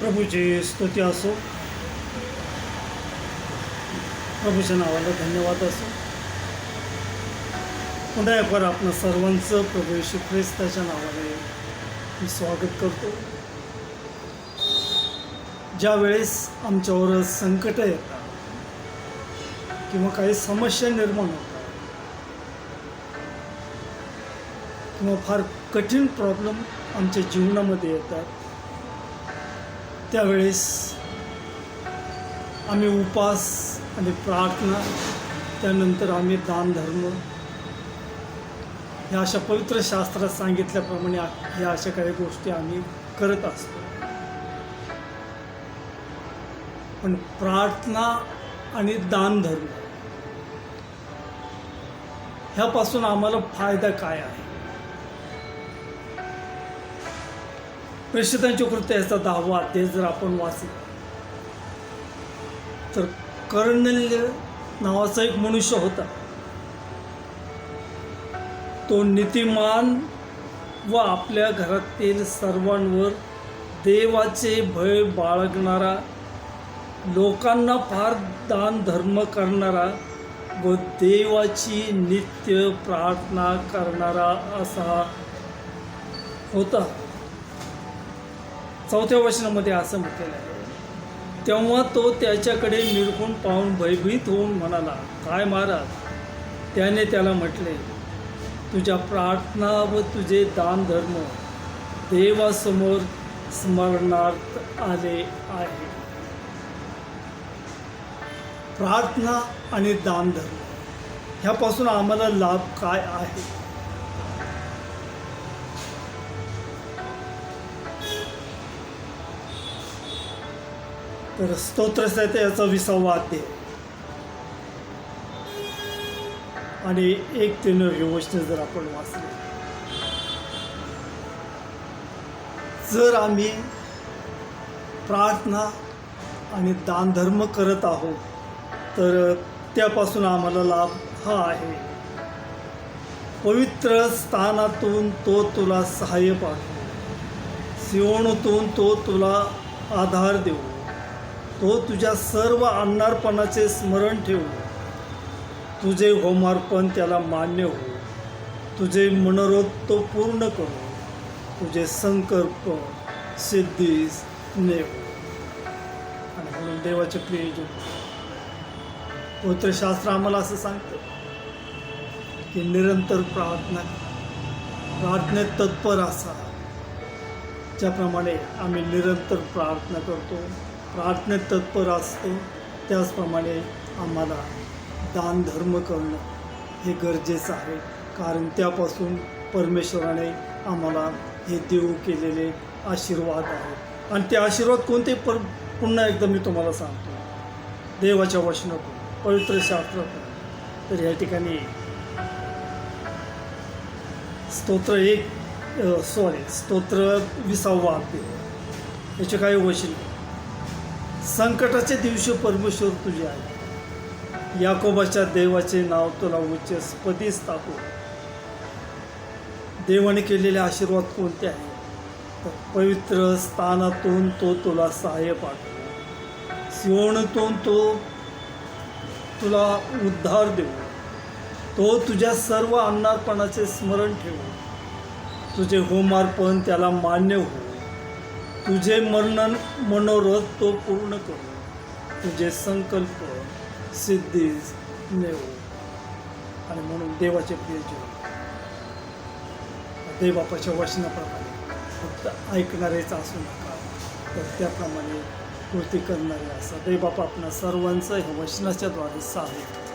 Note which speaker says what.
Speaker 1: प्रभूची स्तुती असो. प्रभूच्या नावाला धन्यवाद असो. पुन्हा एक आपण सर्वांचं प्रभू येशू ख्रिस्ताच्या नावाने मी स्वागत करतो. ज्या वेळेस आमच्यावर संकट येतात किंवा काही समस्या निर्माण होतात किंवा फार कठीण प्रॉब्लेम आमच्या जीवनामध्ये येतात त्यावेळेस आम्ही उपास आणि प्रार्थना त्यानंतर आम्ही दानधर्म. ह्या अशा पवित्र शास्त्रात सांगितल्याप्रमाणे ह्या अशा काही गोष्टी आम्ही करत असतो. पण प्रार्थना आणि दानधर्म ह्यापासून आम्हाला फायदा काय आहे? प्रेषितांच्या कृत्य याचा दहावा अध्याय जर आपण वाचलं तर कर्णल्य नावाचा एक मनुष्य होता. तो नीतिमान व आपल्या घरातील सर्वांवर देवाचे भय बाळगणारा लोकांना फार दान धर्म करणारा व देवाची नित्य प्रार्थना करणारा असा होता. चौथ्या वचनामध्ये असं म्हटलेलं आहे. तेव्हा तो त्याच्याकडे निरखून पाहून भयभीत होऊन म्हणाला काय महाराज? त्याने त्याला म्हटले तुझ्या प्रार्थना व तुझे दानधर्म देवासमोर स्मरणार्थ आले आहे. प्रार्थना आणि दानधर्म ह्यापासून आम्हाला लाभ काय आहे? तर स्तोत्रसहित याचा विसावा अध्याय आणि एक ते नऊ वचन जर आपण वाचले जर आम्ही प्रार्थना आणि दानधर्म करत आहोत तर त्यापासून आम्हाला लाभ हा आहे पवित्र स्थानातून तो तुला सहाय्य पाठवो सिवणतून तो तुला आधार देऊ तो तुझ्या सर्व अन्नार्पणाचे स्मरण ठेवू. तुझे होमार्पण त्याला मान्य हो. तुझे मनोरोध तो पूर्ण करू. तुझे संकल्प सिद्धीस नेव. आणि म्हणून देवाचे प्रियजन पवित्रशास्त्र आम्हाला असं सांगतं की निरंतर प्रार्थना प्रार्थनेत तत्पर असा. ज्याप्रमाणे आम्ही निरंतर प्रार्थना करतो प्रार्थनेत तत्पर असतो त्याचप्रमाणे आम्हाला दानधर्म करणं हे गरजेचं आहे. कारण त्यापासून परमेश्वराने आम्हाला हे देऊ केलेले आशीर्वाद आहेत आणि ते आशीर्वाद कोणते? पर पुन्हा एकदा मी तुम्हाला सांगतो. देवाच्या वचनातून पवित्र शास्त्रातून. तर या ठिकाणी स्तोत्र एक सॉरी स्तोत्र विसावा अध्याय याचे काही वचन संकटाच्या दिवशी परमेश्वर तुझे आहे. याकोबाच्या देवाचे नाव तुला उच्चस्पदी स्थापू. देवाने केलेले आशीर्वाद कोणते आहे? तर पवित्र स्थानातून तो तुला सहाय्य पाठव. सिओणतून तो तुला उद्धार देऊ. तो तुझ्या सर्व अन्नार्पणाचे स्मरण ठेवू. तुझे होमार्पण त्याला मान्य हो तुझे मरण मनोरथ तो पूर्ण करू. तुझे संकल्प सिद्धीस नेऊ आणि म्हणून देवाचे प्रिय जीवन. देवबापाच्या वचनाप्रमाणे फक्त ऐकणारेच असू नका. तर त्याप्रमाणे कृती करणारे असा देवबापा आपणा सर्वांचं ह्या वचनाच्या द्वारे साहेब